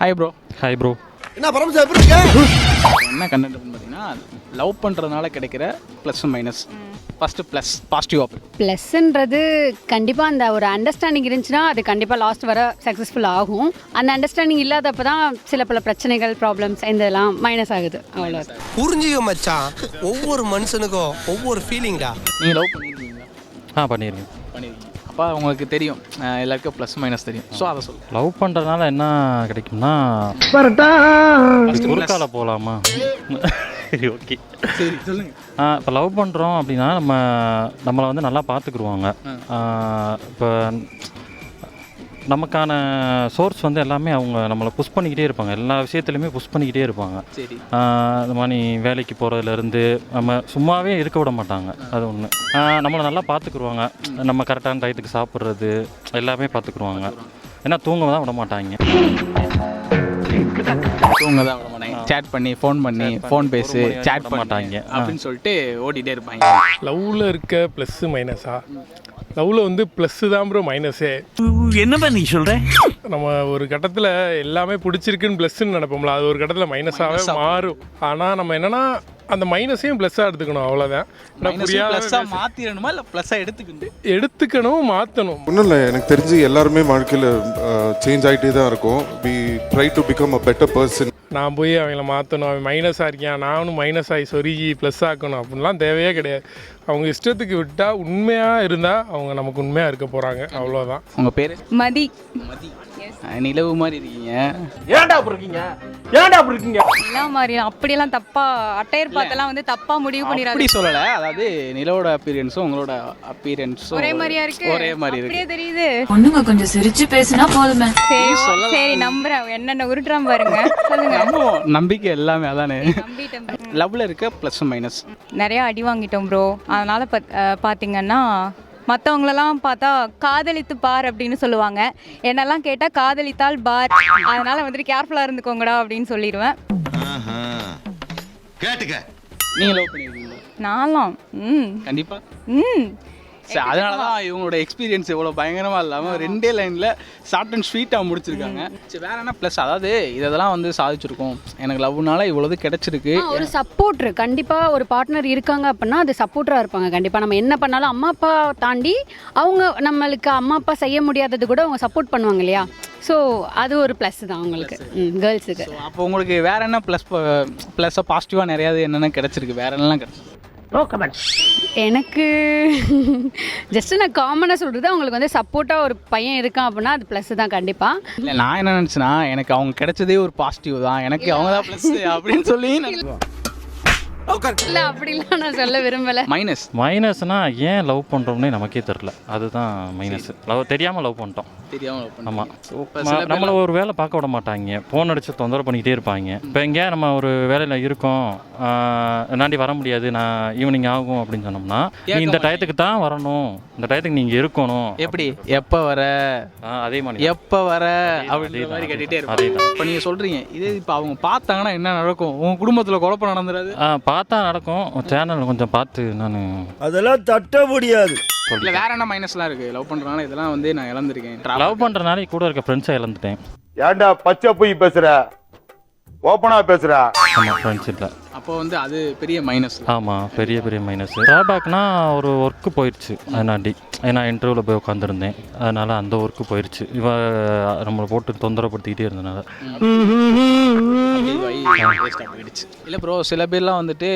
Hi bro hi bro என்ன பரமசா எப்படி இருக்க என்ன கண்டென்ட் பார்த்தீங்கன்னா லவ் பண்ணுறதுனால கிடைக்கிற plus minus first plus positive of ப்ளஸ்ன்றது கண்டிப்பாக அந்த ஒரு அண்டர்ஸ்டாண்டிங் இருந்துச்சுன்னா அது கண்டிப்பாக லாஸ்ட் வர சக்ஸஸ்ஃபுல் ஆகும். அந்த அண்டர்ஸ்டாண்டிங் இல்லாதப்ப தான் சில பல பிரச்சனைகள் ப்ராப்ளம்ஸ் இதெல்லாம் மைனஸ் ஆகுது. அவ்வளோ புரிஞ்சுக்க மச்சான். ஒவ்வொரு மனுஷனுக்கும் ஒவ்வொரு ஃபீலிங்டா நீங்கள் லவ் பண்ணியிருக்கீங்களா ஆ பண்ணியிருக்கேன் அப்போ உங்களுக்கு தெரியும். எல்லாருக்கும் ப்ளஸ் மைனஸ் தெரியும். ஸோ அதை சொல்லுங்கள் லவ் பண்ணுறதுனால என்ன கிடைக்கும்னா குறுக்கால போகலாமா சரி ஓகே சரி இப்போ லவ் பண்ணுறோம் அப்படின்னா நம்ம நம்மளை வந்து நல்லா பார்த்துக்குருவாங்க. இப்போ நமக்கான சோர்ஸ் வந்து எல்லாமே அவங்க நம்மளை புஷ் பண்ணிக்கிட்டே இருப்பாங்க. எல்லா விஷயத்துலையுமே புஷ் பண்ணிக்கிட்டே இருப்பாங்க. இந்த மாதிரி வேலைக்கு போகிறதுலேருந்து நம்ம சும்மாவே இருக்க விட மாட்டாங்க. அது ஒன்று நம்மளை நல்லா பார்த்துக்குருவாங்க. நம்ம கரெக்டான டயத்துக்கு சாப்பிட்றது எல்லாமே பார்த்துக்குருவாங்க. ஏன்னா தூங்க தான் விட மாட்டாங்க. தூங்க தான் விட மாட்டாங்க. சேட் பண்ணி ஃபோன் பண்ணி ஃபோன் பேசு சேட் மாட்டாங்க. அப்படின்னு சொல்லிட்டு ஓடிட்டே இருப்பாங்க. லவ்வில் இருக்க ப்ளஸ்ஸு மைனஸா லவ்வில் வந்து ப்ளஸ்ஸு தான் ப்ரோ மைனஸே என்னப்பா நீ சொல்ற? நம்ம ஒரு கட்டத்தில் எல்லாமே பிடிச்சிருக்குன்னு ப்ளஸ்ன்னு நினைப்போம்ல அது ஒரு கட்டத்தில் மைனஸாகவே மாறும். ஆனால் நம்ம என்னன்னா அந்த மைனஸையும் ப்ளஸ்ஸாக எடுத்துக்கணும் அவ்வளோதான் நான் புரியாத ப்ளஸ்ஸாக மாற்றிடணுமா இல்லை ப்ளஸ்ஸாக எடுத்துக்கணும்? எடுத்துக்கணும் மாற்றணும் ஒன்றும் இல்லை எனக்கு தெரிஞ்சு எல்லாருமே வாழ்க்கையில் சேஞ்ச் ஆகிட்டே தான் இருக்கும். We try to become a better person நான் போய் அவங்கள மாற்றணும் அவன் மைனஸாக இருக்கான் நானும் மைனஸ் ஆகி சொருகி ப்ளஸ் ஆக்கணும் அப்படின்லாம் தேவையே கிடையாது. அவங்க இஷ்டத்துக்கு விட்டால் உண்மையாக இருந்தால் அவங்க நமக்கு உண்மையாக இருக்க போகிறாங்க அவ்வளோதான் உங்கள் பேர்? மதி. மதி. நிலவு மாதிரி இருக்கீங்க. ஏன்டா அப்படி இருக்கீங்க? ஏன்டா அப்படி இருக்கீங்க? என்ன மாதிரி அப்படியெல்லாம் தப்பா அட்டையர் பார்த்தெல்லாம் வந்து தப்பா முடிவு அப்படி பண்ணிடாது சொல்லலை. அதாவது நிலவோட அப்பீரியன்ஸும் உங்களோட அப்பீரியன்ஸும் ஒரே மாதிரியா இருக்கு? ஒரே மாதிரி அப்படியே இருக்கு தெரியுது. பொண்ணுங்க கொஞ்சம் சிரிச்சு பேசினா போதுமே. சரி சொல்லலாம். சரி நம்புறேன். என்னென்ன உருட்டுறான் பாருங்க. சொல்லுங்க. நம்பிக்கை எல்லாமே அதானே. நம்பிட்டேன் லவ்ல இருக்க ப்ளஸ் மைனஸ் நிறைய அடி வாங்கிட்டோம் ப்ரோ அதனால பாத்- அஹ் பாத்தீங்கன்னா மற்றவங்களெல்லாம் பார்த்தா காதலித்து பார் அப்படின்னு சொல்லுவாங்க. என்னெல்லாம் கேட்டால் காதலித்தால் பார் அதனால வந்துட்டு கேர்ஃபுல்லாக இருந்துக்கோங்கடா அப்படின்னு சொல்லிடுவேன். கேட்டுக்க. நீங்க லவ் பண்ணிருக்கீங்களா? நான்லாம். ம். கண்டிப்பா. ம். சரி அதனால தான் இவங்களோட எக்ஸ்பீரியன்ஸ் இவ்வளோ பயங்கரமா இல்லாமல் ரெண்டே லைனில் ஷார்ட் அண்ட் ஸ்வீட்டாக முடிச்சிருக்காங்க. சரி வேற என்ன? ப்ளஸ் அதாவது இதெல்லாம் வந்து சாதிச்சிருக்கோம். எனக்கு லவ்னால இவ்வளவு கிடைச்சிருக்கு. ஒரு சப்போர்ட்ரு கண்டிப்பாக ஒரு பார்ட்னர் இருக்காங்க அப்படின்னா அது சப்போர்ட்டராக இருப்பாங்க. கண்டிப்பாக நம்ம என்ன பண்ணாலும் அம்மா அப்பா தாண்டி அவங்க நம்மளுக்கு அம்மா அப்பா செய்ய முடியாதது கூட அவங்க சப்போர்ட் பண்ணுவாங்க இல்லையா? ஸோ அது ஒரு ப்ளஸ் தான் அவங்களுக்கு. கேர்ள்ஸுக்கு அப்போ உங்களுக்கு வேற என்ன ப்ளஸ் ப்ளஸ்ஸாக பாசிட்டிவாக நிறையாவது என்னென்ன கிடைச்சிருக்கு? வேற என்னெல்லாம் கிடைச்சிருக்கு? எனக்கு ஜஸ்ட் நான் காமனாக சொல்கிறது அவங்களுக்கு வந்து சப்போர்ட்டாக ஒரு பையன் இருக்கான் அப்படின்னா அது ப்ளஸ் தான் கண்டிப்பாக இல்லை நான் என்ன நினச்சேன்னா எனக்கு அவங்க கிடைச்சதே ஒரு பாசிட்டிவ் தான். எனக்கு அவங்க தான் ப்ளஸ் அப்படின்னு சொல்லி இல்லை அப்படிலாம் நான் சொல்ல விரும்பலை. மைனஸ் மைனஸ்னா ஏன் லவ் பண்ணுறோம்னே நமக்கே தெரில அதுதான் மைனஸ் லவ் தெரியாமல் லவ் பண்ணிட்டோம். பண்ணுறீங்க. நம்மளை ஒரு வேலை பார்க்க விட மாட்டாங்க. ஃபோன் அடித்து தொந்தரவு பண்ணிக்கிட்டே இருப்பாங்க. இப்போ எங்கேயா நம்ம ஒரு வேலையில் இருக்கோம். என்னாண்டி வர முடியாது. நான் ஈவினிங் ஆகும் அப்படின்னு சொன்னோம்னா நீ இந்த டயத்துக்கு தான் வரணும். இந்த டயத்துக்கு நீங்கள் இருக்கணும். எப்படி? எப்போ வர? அதே மாதிரி எப்போ வர? அப்படின்ற மாதிரி கேட்டுகிட்டே அதேதான். இருப்பாங்க. இப்போ சொல்கிறீங்க இதே இப்போ அவங்க பார்த்தாங்கன்னா என்ன நடக்கும்? உங்கள் குடும்பத்தில் குழப்பம் நடந்துடாது ஆ பார்த்தா நடக்கும். சேனல் கொஞ்சம் பார்த்து நான் அதெல்லாம் தட்ட முடியாது. இல்லை வேற என்ன மைனஸ்லாம் இருக்குது லவ் பண்ணுறதுனால இதெல்லாம் வந்து நான் இழந்திருக்கேன். லவ் பண்ணுறனால கூட இருக்க ஃப்ரெண்ட்ஸை இழந்துட்டேன். ஏன்டா பச்சை போய் பேசுற? ஓப்பனா பேசுற? ஆமாம் ஃப்ரெண்ட்ஸ் இல்லை. அப்போ வந்து அது பெரிய மைனஸ் ஆமாம் பெரிய பெரிய மைனஸ் ட்ராபேக்னா ஒரு ஒர்க்கு போயிடுச்சு அதனாடி. ஏன்னா இன்டர்வியூவில் போய் உட்காந்துருந்தேன் அதனால் அந்த ஒர்க்கு போயிடுச்சு இவ நம்மளை போட்டு தொந்தரப்படுத்திக்கிட்டே இருந்தனால. இல்லை ப்ரோ சில பேர்லாம் வந்துட்டு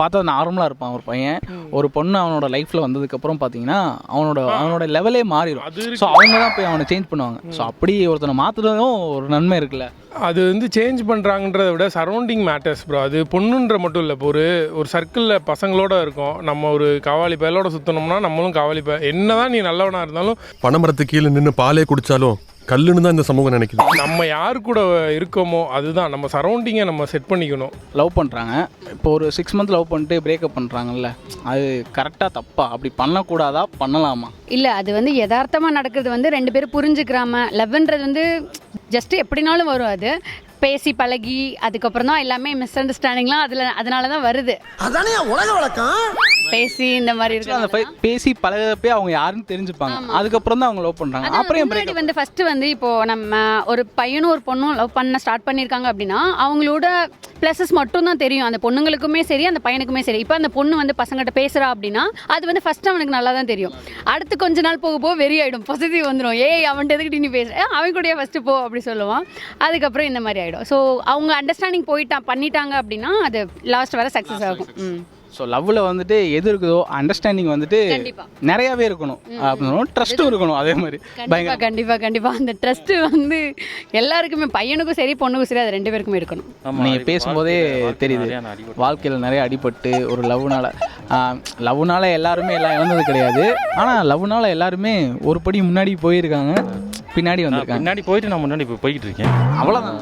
பார்த்தா நார்மலாக இருப்பான் ஒரு பையன். ஒரு பொண்ணு அவனோட லைஃப்பில் வந்ததுக்கப்புறம் பார்த்தீங்கன்னா அவனோட அவனோட லெவலே மாறிடும். அது ஸோ அவங்க தான் போய் அவனை சேஞ்ச் பண்ணுவாங்க. ஸோ அப்படி ஒருத்தனை மாற்றுறதும் ஒரு நன்மை இருக்குல்ல. அது வந்து சேஞ்ச் பண்ணுறாங்கன்றத விட சரௌண்டிங் மேட்டர்ஸ் ப்ரோ அது பொண்ணுன்ற மட்டும் இல்லை இப்போ ஒரு ஒரு சர்க்கிளில் பசங்களோட இருக்கோம். நம்ம ஒரு காவாலி பயலோட சுற்றினோம்னா நம்மளும் காவாலி பய என்ன தான் நீ நல்லவனாக இருந்தாலும் பனைமரத்து கீழே நின்று பாலே குடிச்சாலும் கல்லுன்னு தான் இந்த சமூகம் நினைக்குது. நம்ம யார் கூட இருக்கோமோ அதுதான். நம்ம சரௌண்டிங்கை நம்ம செட் பண்ணிக்கணும். லவ் பண்ணுறாங்க இப்போ ஒரு சிக்ஸ் மந்த் லவ் பண்ணிட்டு பிரேக்கப் பண்ணுறாங்கல்ல அது கரெக்டாக தப்பா? அப்படி பண்ணக்கூடாதா? பண்ணலாமா? இல்லை அது வந்து யதார்த்தமாக நடக்கிறது வந்து ரெண்டு பேரும் புரிஞ்சுக்கிறாம லவ்ன்றது வந்து ஜஸ்ட் எப்படினாலும் வரும் அது. பேசி பழகி அதுக்கப்புறம் தான் எல்லாமே மிஸ் அண்டர்ஸ்டாண்டிங்லாம் அதில் அதனால தான் வருது. அதானே உலக வழக்கம்? பேசி இந்த மாதிரி பே- பேசி பழகப்பே அவங்க யாருன்னு தெரிஞ்சுப்பாங்க. அதுக்கப்புறம் தான் அவங்க லவ் பண்றாங்க. அதான் அப்புறம் முன்னாடி? வந்து ஃபர்ஸ்ட் வந்து இப்போ நம்ம ஒரு பையனும் ஒரு பொண்ணும் லவ் பண்ண ஸ்டார்ட் பண்ணியிருக்காங்க அப்படின்னா அவங்களோட ப்ளஸஸ் மட்டும் தான் தெரியும். அந்த பொண்ணுங்களுக்குமே சரி அந்த பையனுக்குமே சரி. இப்போ அந்த பொண்ணு வந்து பசங்கிட்ட பேசுறா அப்படின்னா அது வந்து ஃபர்ஸ்ட் அவனுக்கு நல்லா தான் தெரியும். அடுத்து கொஞ்ச நாள் போக போக வெறி ஆயிடும் பாசிட்டிவ் வந்துடும் ஏய் அவன்கிட்ட எதுக்கிட்டு நீ பேசுற? "ஏய், அவன் கூடயே ஃபர்ஸ்ட் போ அப்படி சொல்லுவான். அதுக்கப்புறம் இந்த மாதிரி ஆயிடும் ஸோ அவங்க அண்டர்ஸ்டாண்டிங் போயிட்டா பண்ணிட்டாங்க அப்படின்னா அது லாஸ்ட் வர சக்ஸஸ் ஆகும். ம். ஸோ லவ்வில் வந்துட்டு எது இருக்குதோ அண்டர்ஸ்டாண்டிங் வந்துட்டு. நிறையாவே இருக்கணும். அப்படின்னு ட்ரஸ்ட்டும் இருக்கணும் அதே மாதிரி. கண்டிப்பா கண்டிப்பா கண்டிப்பா. அந்த ட்ரஸ்ட் வந்து எல்லாருக்குமே பையனுக்கும் சரி பொண்ணுக்கும் சரி அது ரெண்டு பேருக்குமே இருக்கணும். நீங்கள் பேசும்போதே தெரியுது. வாழ்க்கையில் நிறைய அடிபட்டு ஒரு லவ்னால லவ்னால எல்லாருமே எல்லாம் இழந்தது கிடையாது. ஆனால் லவ்னால எல்லாருமே ஒரு படி முன்னாடி போயிருக்காங்க பின்னாடி வந்திருக்காங்க. பின்னாடி போயிட்டு நான் முன்னாடி இப்போ போய்கிட்டு இருக்கேன். அவ்வளோதான்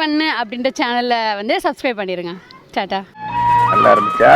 பண்ணு அப்படின்ற சேனலை வந்து சப்ஸ்கிரைப் பண்ணிடுங்க டாட்டா. நல்லா இருந்துச்சா